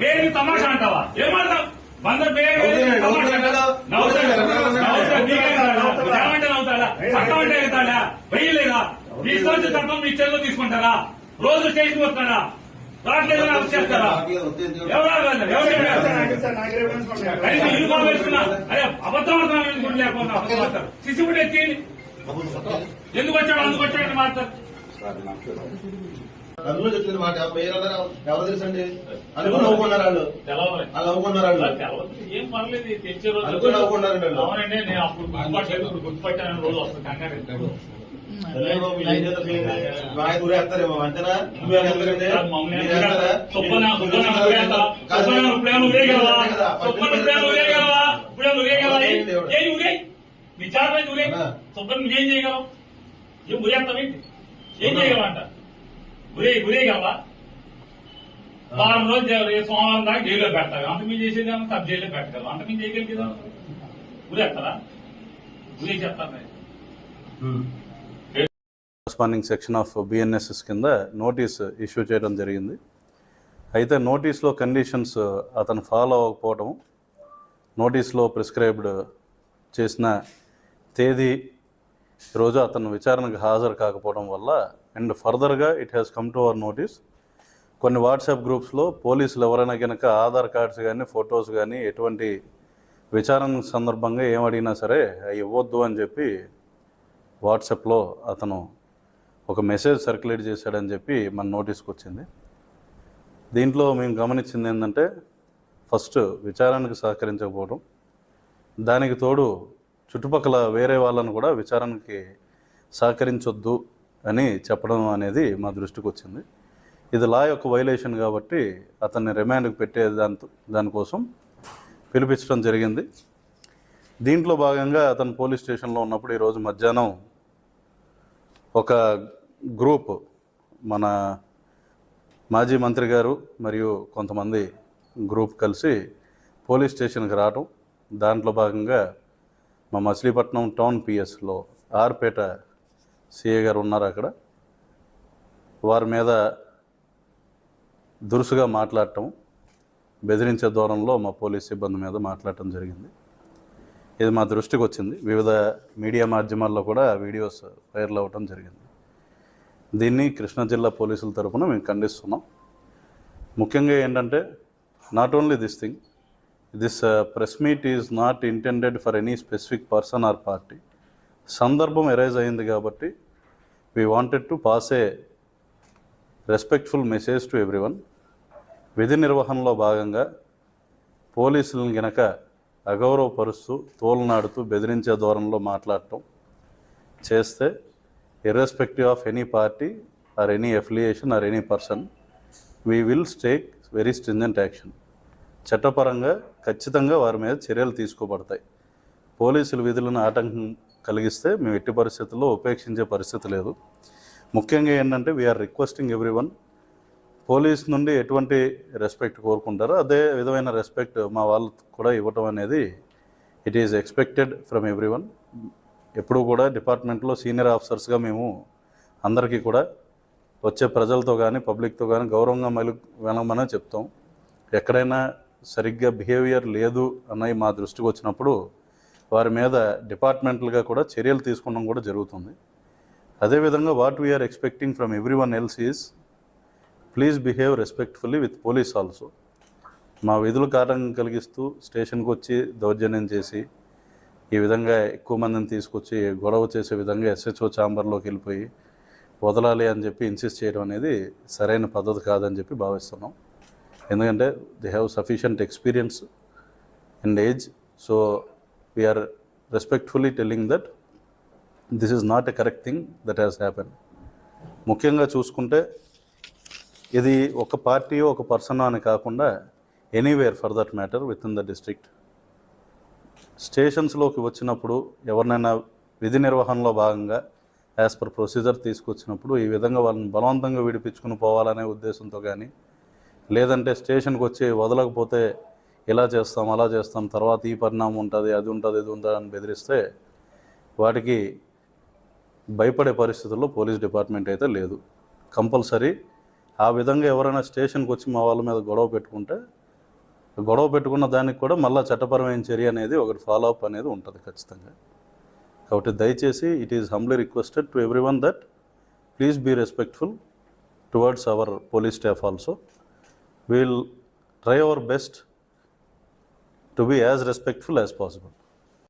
వేరు తమాషా అంటావా? పేరు? నవ్వుతున్నాడు. నవ్వుతాడు. నవ్వుతాడు. నీకేంటాడా? ఏమంటే నవ్వుతాడా? చట్టం అంటే వెయ్యలేదా మీ సోచ చట్టం మీ చెల్లో తీసుకుంటారా? రోజు స్టేషన్ వస్తాడా అరెస్ట్ చేస్తారా? ఎవరు యూనిఫామ్ వేసుకున్నా. అరే అబద్ధం ఆడుతున్నా ఎందుకు? లేకుండా సిసి వచ్చాడు? అందుకు వచ్చాడని మాట్లాడతారు అందులో చెప్తుంది మాట ఎవరు ఎవరు తెలుసండి అనుకుని నవ్వుకున్నారు వాళ్ళు నవ్వుకున్నారు వాళ్ళు తెలవదు. ఏం పర్లేదు ఇది తెచ్చే రోజు అనుకుని నవ్వుకున్నారండి వాళ్ళు. అవునండి నేను అప్పుడు గుర్తుపట్టలేదు ఇప్పుడు గుర్తుపట్టాను రోజు వస్తుంది కంగారు ఎత్తాడు. తెలంగాణలో మీరు ఏం చేస్తారు చేయండి. మా ఆయన ఊరేస్తారేమో అంతేనా నువ్వు ఏమైనా ఎందుకంటే కాదు, మమ్మల్ని మీరు ఏం వేస్తారా? సుబ్బన్న, సుబ్బన్న ఊరేస్తా. కాదు, సుబ్బన్న ఇప్పుడేమో ఊరేగలవా? అంతే కదా. సుబ్బన్న ఇప్పుడేమో ఊరేగలవా? ఇప్పుడేమో ఊరేగలవా? ఏం దేవుడు. ఏం ఊరే? నీ చేత అయితే ఊరే. ఆ. సుబ్బన్న నువ్వేం చేయగలవు ఏం ఊరేస్తావేంటి ఏం చేయగలవంట? ఊరే ఊరేగలవా వారం రోజు సోమవారం దాకా జైల్లో పెడతారు. అంత మీరు చేసేది ఏమో సబ్ జైల్లో పెట్టగలరు అంత మీరు చేయగలిగేదా ఊరేస్తారా ఊరే చెప్తారు um. Corresponding section of BNSS కింద నోటీస్ ఇష్యూ చేయడం జరిగింది. అయితే నోటీస్లో కండిషన్స్ అతను ఫాలో అవ్వకపోవడం నోటీస్లో ప్రిస్క్రైబ్డ్ చేసిన తేదీ రోజు అతను విచారణకు హాజరు కాకపోవడం వల్ల అండ్ ఫర్దర్గా it has come to our notice. కొన్ని వాట్సాప్ గ్రూప్స్లో పోలీసులు ఎవరైనా కనుక ఆధార్ కార్డ్స్ కానీ ఫొటోస్ కానీ ఎటువంటి విచారణ సందర్భంగా ఏం అడిగినా సరే అవి ఇవ్వద్దు అని చెప్పి వాట్సాప్లో అతను ఒక మెసేజ్ సర్క్యులేట్ చేశాడని చెప్పి మన నోటీస్కి వచ్చింది. దీంట్లో మేము గమనించింది ఏంటంటే ఫస్ట్ విచారణకు సహకరించకపోవడం దానికి తోడు చుట్టుపక్కల వేరే వాళ్ళను కూడా విచారణకి సహకరించొద్దు అని చెప్పడం అనేది మా దృష్టికి వచ్చింది. ఇది లా యొక్క వైలేషన్ కాబట్టి అతన్ని రిమాండ్కి పెట్టే దాంతో దానికోసం పిలిపించడం జరిగింది. దీంట్లో భాగంగా అతను పోలీస్ స్టేషన్లో ఉన్నప్పుడు ఈరోజు మధ్యాహ్నం ఒక గ్రూప్ మన మాజీ మంత్రి గారు మరియు కొంతమంది గ్రూప్ కలిసి పోలీస్ స్టేషన్కి రావటం దాంట్లో భాగంగా మా మచిలీపట్నం టౌన్ పిఎస్లో ఆర్పేట సిఏ గారు ఉన్నారు అక్కడ. వారి మీద దురుసుగా మాట్లాడటం బెదిరించే దూరంలో మా పోలీస్ సిబ్బంది మీద మాట్లాడటం జరిగింది. ఇది మా దృష్టికి వచ్చింది. వివిధ మీడియా మాధ్యమాల్లో కూడా వీడియోస్ వైరల్ అవ్వటం జరిగింది. దీన్ని కృష్ణా జిల్లా పోలీసుల తరఫున మేము ఖండిస్తున్నాం. ముఖ్యంగా ఏంటంటే not only this thing this press meet is not intended for any specific person or party సందర్భం ఎరైజ్ అయింది కాబట్టి we wanted to pass a respectful message to everyone విధి నిర్వహణలో భాగంగా పోలీసులను గనక అగౌరవపరుస్తూ తోలనాడుతూ బెదిరించే ధోరణిలో మాట్లాడటం చేస్తే irrespective of any party or any affiliation or any person we will stake very stringent action చట్టపరంగా ఖచ్చితంగా వారి మీద చర్యలు తీసుకోబడతాయి. పోలీసులు విధులను ఆటంకం కలిగిస్తే మేము ఎట్టి పరిస్థితుల్లో ఉపేక్షించే పరిస్థితి లేదు. ముఖ్యంగా ఏంటంటే we are requesting everyone police నుండి ఎటువంటి రెస్పెక్ట్ కోరుకుంటారో అదే విధమైన రెస్పెక్ట్ మా వాళ్ళు కూడా ఇవ్వటం అనేది it is expected from everyone ఎప్పుడూ కూడా డిపార్ట్మెంట్లో సీనియర్ ఆఫీసర్స్గా మేము అందరికీ కూడా వచ్చే ప్రజలతో కానీ పబ్లిక్తో కానీ గౌరవంగా మెలు వెళ్ళమనే చెప్తాం. ఎక్కడైనా సరిగ్గా బిహేవియర్ లేదు అన్నవి మా దృష్టికి వచ్చినప్పుడు వారి మీద డిపార్ట్మెంటల్గా కూడా చర్యలు తీసుకోవడం కూడా జరుగుతుంది. అదేవిధంగా what we are expecting from everyone else is please behave respectfully with police also మా విధులు కారణం కలిగిస్తూ స్టేషన్కి వచ్చి దౌర్జన్యం చేసి ఈ విధంగా ఎక్కువ మందిని తీసుకొచ్చి గొడవ చేసే విధంగా ఎస్హెచ్ఓ ఛాంబర్లోకి వెళ్ళిపోయి వదలాలి అని చెప్పి ఇన్సిస్ట్ చేయడం అనేది సరైన పద్ధతి కాదని చెప్పి భావిస్తున్నాం. ఎందుకంటే they have sufficient experience and age so we are respectfully telling that this is not a correct thing that has happen ముఖ్యంగా చూసుకుంటే ఇది ఒక పార్టీ ఒక పర్సన్ అని కాకుండా anywhere for that matter with in the district స్టేషన్స్లోకి వచ్చినప్పుడు ఎవరినైనా విధి నిర్వహణలో భాగంగా యాజ్ పర్ ప్రొసీజర్ తీసుకొచ్చినప్పుడు ఈ విధంగా వాళ్ళని బలవంతంగా విడిపించుకుని పోవాలనే ఉద్దేశంతో కానీ లేదంటే స్టేషన్కి వచ్చి వదలకపోతే ఇలా చేస్తాం అలా చేస్తాం తర్వాత ఈ పరిణామం ఉంటుంది అది ఉంటుంది ఇది ఉంటుంది అని బెదిరిస్తే వాటికి భయపడే పరిస్థితుల్లో పోలీస్ డిపార్ట్మెంట్ అయితే లేదు. కంపల్సరీ ఆ విధంగా ఎవరైనా స్టేషన్కి వచ్చి మా వాళ్ళ మీద గొడవ పెట్టుకుంటే గొడవ పెట్టుకున్న దానికి కూడా మళ్ళీ చట్టపరమైన చర్య అనేది ఒకటి ఫాలో అప్ అనేది ఉంటుంది ఖచ్చితంగా. కాబట్టి దయచేసి it is humbly requested to everyone that please be respectful towards our police staff also we will try our best to be as respectful as possible.